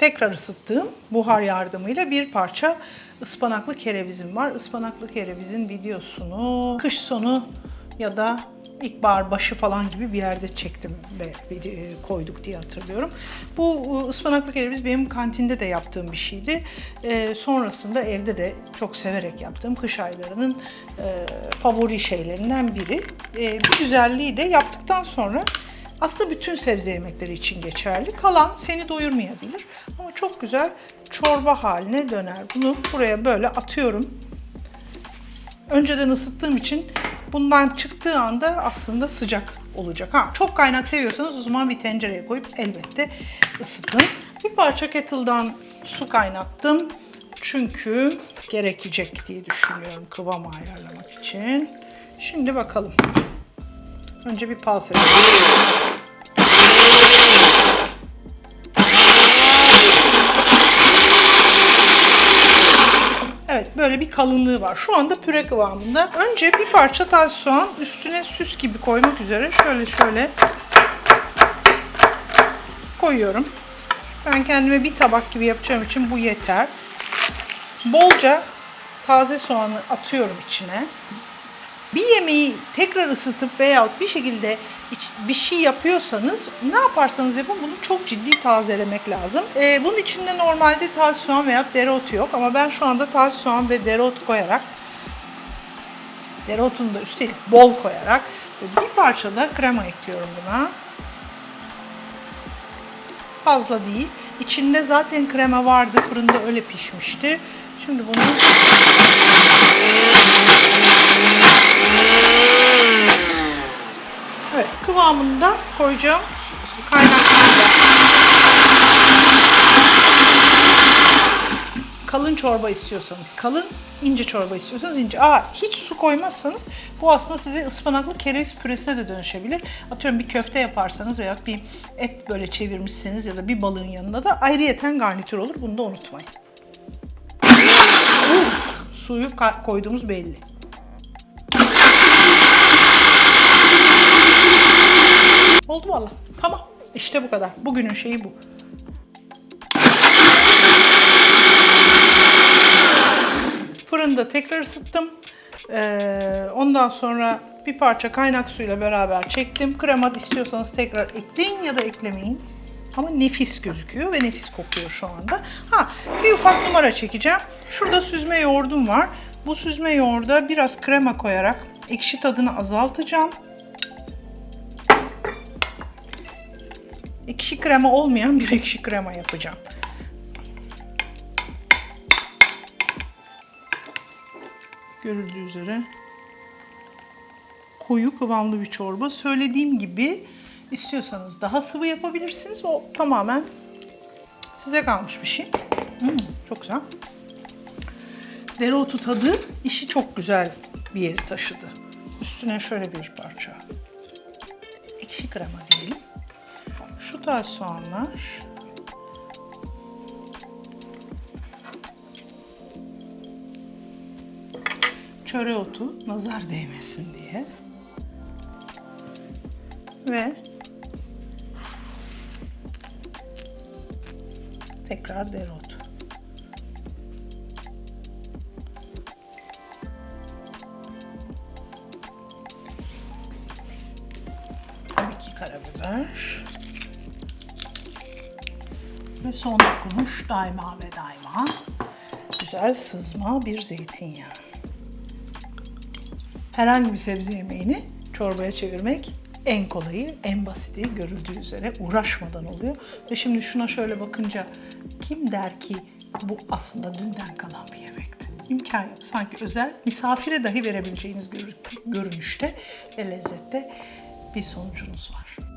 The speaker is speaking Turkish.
tekrar ısıttığım buhar yardımıyla bir parça ıspanaklı kerevizim var. Ispanaklı kerevizin videosunu kış sonu ya da ilkbahar başı falan gibi bir yerde çektim ve e, koyduk diye hatırlıyorum. Bu e, ıspanaklı kereviz benim kantinde de yaptığım bir şeydi. E, sonrasında evde de çok severek yaptığım kış aylarının e, favori şeylerinden biri. E, bir güzelliği de yaptıktan sonra aslında bütün sebze yemekleri için geçerli. Kalan seni doyurmayabilir ama çok güzel çorba haline döner. Bunu buraya böyle atıyorum. Önceden ısıttığım için bundan çıktığı anda aslında sıcak olacak. Ha, çok kaynak seviyorsanız o zaman bir tencereye koyup elbette ısıtın. Bir parça kettle'dan su kaynattım. Çünkü gerekecek diye düşünüyorum kıvamı ayarlamak için. Şimdi bakalım. Önce bir pulse edelim. Böyle bir kalınlığı var. Şu anda püre kıvamında. Önce bir parça taze soğan üstüne süs gibi koymak üzere şöyle şöyle koyuyorum. Ben kendime bir tabak gibi yapacağım için bu yeter. Bolca taze soğanı atıyorum içine. Bir yemeği tekrar ısıtıp veyahut bir şekilde bir şey yapıyorsanız ne yaparsanız yapın bunu çok ciddi tazelemek lazım. Ee, bunun içinde normalde taze soğan veyahut dereotu yok ama ben şu anda taze soğan ve dereotu koyarak dereotunu da üstelik bol koyarak bir parça da krema ekliyorum buna. Fazla değil. İçinde zaten krema vardı. Fırında öyle pişmişti. Şimdi bunu Evet, kıvamında koyacağım kaynak. Kalın çorba istiyorsanız kalın, ince çorba istiyorsanız ince. Aa, hiç su koymazsanız bu aslında size ıspanaklı kereviz püresine de dönüşebilir. Atıyorum bir köfte yaparsanız veya bir et böyle çevirmişseniz ya da bir balığın yanında da ayrıyeten garnitür olur. Bunu da unutmayın. Uh, suyu koyduğumuz belli. İşte bu kadar. Bugünün şeyi bu. Fırında tekrar ısıttım. Ee, ondan sonra bir parça kaynak suyla beraber çektim. Krema istiyorsanız tekrar ekleyin ya da eklemeyin. Ama nefis gözüküyor ve nefis kokuyor şu anda. Ha, bir ufak numara çekeceğim. Şurada süzme yoğurdum var. Bu süzme yoğurda biraz krema koyarak ekşi tadını azaltacağım. Ekşi krema olmayan bir ekşi krema yapacağım. Görüldüğü üzere koyu kıvamlı bir çorba. Söylediğim gibi istiyorsanız daha sıvı yapabilirsiniz. O tamamen size kalmış bir şey. Hmm, çok güzel. Dereotu tadı işi çok güzel bir yeri taşıdı. Üstüne şöyle bir parça ekşi krema diyelim. Şu taze soğanlar. Çöre otu nazar değmesin diye. Ve tekrar dereotu. Tabii ki karabiber. Ve son dokunuş daima ve daima güzel sızma bir zeytinyağı. Herhangi bir sebze yemeğini çorbaya çevirmek en kolayı, en basiti görüldüğü üzere uğraşmadan oluyor. Ve şimdi şuna şöyle bakınca kim der ki bu aslında dünden kalan bir yemekti? İmkan yok. Sanki özel misafire dahi verebileceğiniz görü- görünüşte ve lezzette bir sonucunuz var.